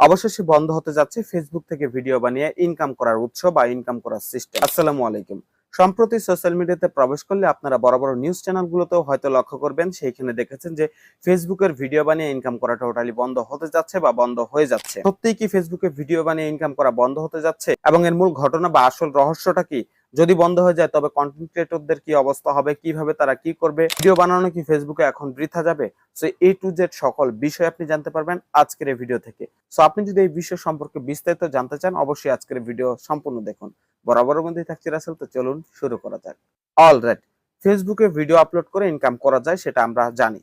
অবশেষে বন্ধ হতে যাচ্ছে ফেসবুক থেকে ভিডিও বানিয়ে ইনকাম করার উৎস বা ইনকাম করার সিস্টেম আসসালামু আলাইকুম। সম্প্রতি সোশ্যাল মিডিয়াতে প্রবেশ করলে আপনারা বড় বড় নিউজ চ্যানেলগুলোতেও হয়তো লক্ষ্য করবেন, সেইখানে দেখেছেন যে ফেসবুকের ভিডিও বানিয়ে ইনকাম করা টোটালি বন্ধ হতে যাচ্ছে বা বন্ধ হয়ে যাচ্ছে। সত্যিই কি ফেসবুকে ভিডিও বানিয়ে ইনকাম করা বন্ধ হতে যাচ্ছে? এবং এর মূল ঘটনা বা আসল রহস্যটা কি? যদি বন্ধ হয়ে যায়, তবে কন্টেন্ট ক্রিয়েটরদের কি অবস্থা হবে? কীভাবে তারা কি করবে? ভিডিও বানানো কি ফেসবুকে এখন বৃথা যাবে? সো, এ টু জেড সকল বিষয় আপনি জানতে পারবেন আজকের এই ভিডিও থেকে। সো, আপনি যদি এই বিষয় সম্পর্কে বিস্তারিত জানতে চান, অবশ্যই আজকের ভিডিও সম্পূর্ণ দেখুন। বরাবরের মধ্যেই থাকছি রাসেল, তো চলুন শুরু করা যাক। অলরাইট ফেসবুকে ভিডিও আপলোড করে ইনকাম করা যায়, সেটা আমরা জানি।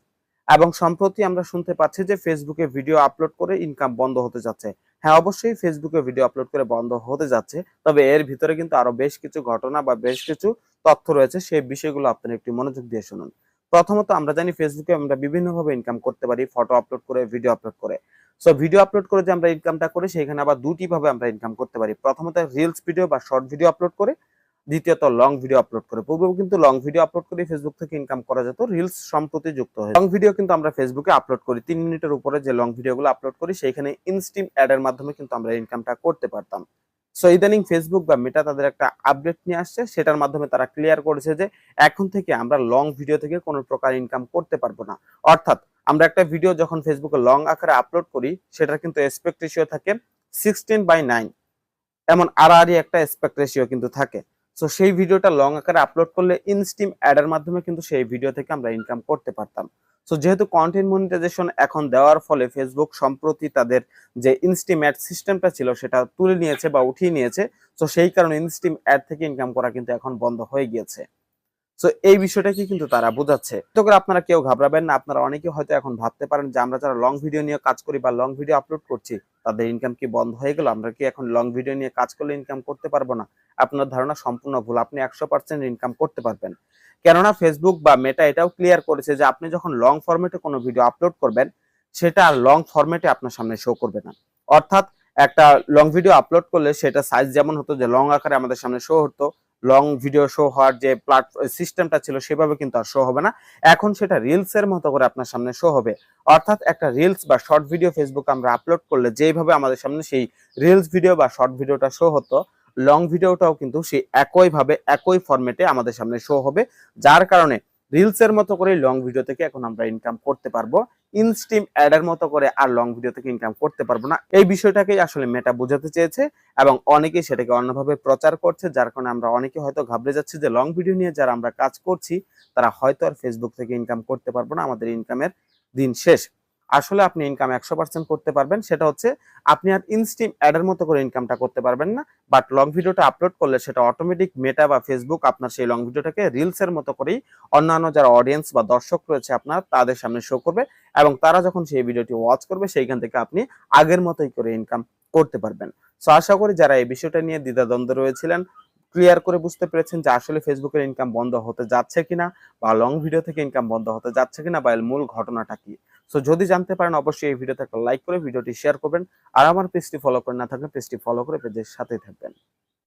এবং সম্প্রতি আমরা শুনতে পাচ্ছি যে ফেসবুকে ভিডিও আপলোড করে ইনকাম বন্ধ হতে যাচ্ছে। হ্যাঁ অবশ্যই ফেসবুকে ভিডিও আপলোড করে বন্ধ হতে যাচ্ছে, তবে এর ভিতরে কিন্তু আরও বেশ কিছু ঘটনা বা বেশ কিছু তথ্য রয়েছে, সেই বিষয়গুলো আপনারা একটু মনোযোগ দিয়ে শুনুন। প্রথমত আমরা জানি ফেসবুকে আমরা বিভিন্নভাবে ইনকাম করতে পারি ফটো আপলোড করে ভিডিও আপলোড করে। সো ভিডিও আপলোড করে যে আমরা ইনকামটা করি সেখানে আবার দুটি ভাবে আমরা ইনকাম করতে পারি। প্রথমত রিলস ভিডিও বা শর্ট ভিডিও আপলোড করে, দ্বিতীয়ত লং ভিডিও আপলোড করে। পূর্বে কিন্তু লং ভিডিও আপলোড করে ফেসবুক থেকে ইনকাম করা যেত রিলস সম্প্রতি যুক্ত হয়। লং ভিডিও কিন্তু আমরা ফেসবুকে আপলোড করি। তিন মিনিটের উপরে যে লং ভিডিওগুলো আপলোড করি, সেইখানে ইনস্টিম অ্যাড এর মাধ্যমে কিন্তু আমরা ইনকামটা করতে পারতাম। সো ইদানিং ফেসবুক বা মেটা তাদের একটা আপডেট নিয়ে আসছে। সেটার মাধ্যমে তারা ক্লিয়ার করেছে যে এখন থেকে আমরা লং ভিডিও থেকে কোনো প্রকার ইনকাম করতে পারব না। অর্থাৎ আমরা একটা ভিডিও যখন ফেসবুকে লং আকারে আপলোড করি, সেটার কিন্তু এসপেক্ট রেশিও থাকে সিক্সটিন বাই নাইন এমন আড়াআড়ি একটা এসপেক্ট রেশিও কিন্তু থাকে। সো সেই ভিডিওটা লং আকারে আপলোড করলে ইনস্টিম অ্যাডের মাধ্যমে কিন্তু সেই ভিডিও থেকে আমরা ইনকাম করতে পারতাম। সো যেহেতু কন্টেন্ট মনিটাইজেশন এখন দেওয়ার ফলে ফেসবুক সম্প্রতি তাদের যে ইনস্টিম অ্যাড সিস্টেমটা ছিল সেটা তুলে নিয়েছে বা উঠিয়ে নিয়েছে। সো সেই কারণে ইনস্টিম অ্যাড থেকে ইনকাম করা কিন্তু এখন বন্ধ হয়ে গিয়েছে। সো এই বিষয়টাকে কিন্তু তারা বোঝাচ্ছে। তো করে আপনারা কেউ ঘাবড়াবেন না, আপনারা অনেকে হয়তো এখন ভাবতে পারেন যে আমরা যারা লং ভিডিও নিয়ে কাজ করি বা লং ভিডিও আপলোড করছি, তাদের ইনকাম কি বন্ধ হয়ে গেল? আমরা কি এখন লং ভিডিও নিয়ে কাজ করলে ইনকাম করতে পারব না? আপনার ধারণা সম্পূর্ণ ভুল। আপনি একশো পার্সেন্ট ইনকাম করতে পারবেন। কেননা ফেসবুক বা মেটা এটাও ক্লিয়ার করেছে যে আপনি যখন লং ফরম্যাটে কোনো ভিডিও আপলোড করবেন, সেটা আর লং ফরম্যাটে আপনার সামনে শো করবে না। অর্থাৎ একটা লং ভিডিও আপলোড করলে সেটা সাইজ যেমন হতো যে লং আকারে আমাদের সামনে শো হতো লং ভিডিও শো হওয়ার যে প্ল্যাটফর্ম সিস্টেমটা ছিল সেভাবে কিন্তু আর শো হবে না। এখন সেটা রিলসের মতো করে আপনার সামনে শো হবে। অর্থাৎ একটা রিলস বা শর্ট ভিডিও ফেসবুকে আমরা আপলোড করলে যেভাবে আমাদের সামনে সেই রিলস ভিডিও বা শর্ট ভিডিওটা শো হতো লং ভিডিওটাও কিন্তু সেই একইভাবে, একই ফরম্যাটে আমাদের সামনে শো হবে। যার কারণে রিলস এর মতো করে লং ভিডিও থেকে এখন আমরা ইনকাম করতে পারব। ইনস্টিম অ্যাড এর মতো করে আর লং ভিডিও থেকে ইনকাম করতে পারব না। এই বিষয়টাকেই আসলে মেটা বোঝাতে চেয়েছে এবং অনেকেই সেটাকে অন্যভাবে প্রচার করছে, যার কারণে আমরা অনেকে হয়তো ঘাবড়ে যাচ্ছি যে লং ভিডিও নিয়ে যারা আমরা কাজ করছি, তারা হয়তো আর ফেসবুক থেকে ইনকাম করতে পারব না। আমাদের ইনকামের দিন শেষ। আসলে আপনি ইনকাম একশো পার্সেন্ট করতে পারবেন, সেটা হচ্ছে আপনি আর ইনস্টিম অ্যাডের মতো করে ইনকামটা করতে পারবেন না বাট লং ভিডিওটা আপলোড করলে সেটা অটোমেটিক মেটা বা ফেসবুক আপনার সেই লং ভিডিওটাকে রিলস এর মতো করেই অন্যান্য যারা অডিয়েন্স বা দর্শক রয়েছে আপনার, তাদের সামনে শো করবে এবং তারা যখন সেই ভিডিওটি ওয়াচ করবে, সেইখান থেকে আপনি আগের মতোই করে ইনকাম করতে পারবেন। সো আশা করি যারা এই বিষয়টা নিয়ে দ্বিধাদ্বন্দ্ব রয়েছিলেন ক্লিয়ার করে বুঝতে পেরেছেন যে আসলে ফেসবুকের ইনকাম বন্ধ হতে যাচ্ছে কিনা বা লং ভিডিও থেকে ইনকাম বন্ধ হতে যাচ্ছে কিনা বা এর মূল ঘটনাটা কি। সো যদি জানতে পারেন, অবশ্যই এই ভিডিওতে একটা লাইক করে ভিডিওটি শেয়ার করবেন। আর আমার পেজটি ফলো করে না থাকলে পেজটি ফলো করে পেজের সাথে থাকবেন।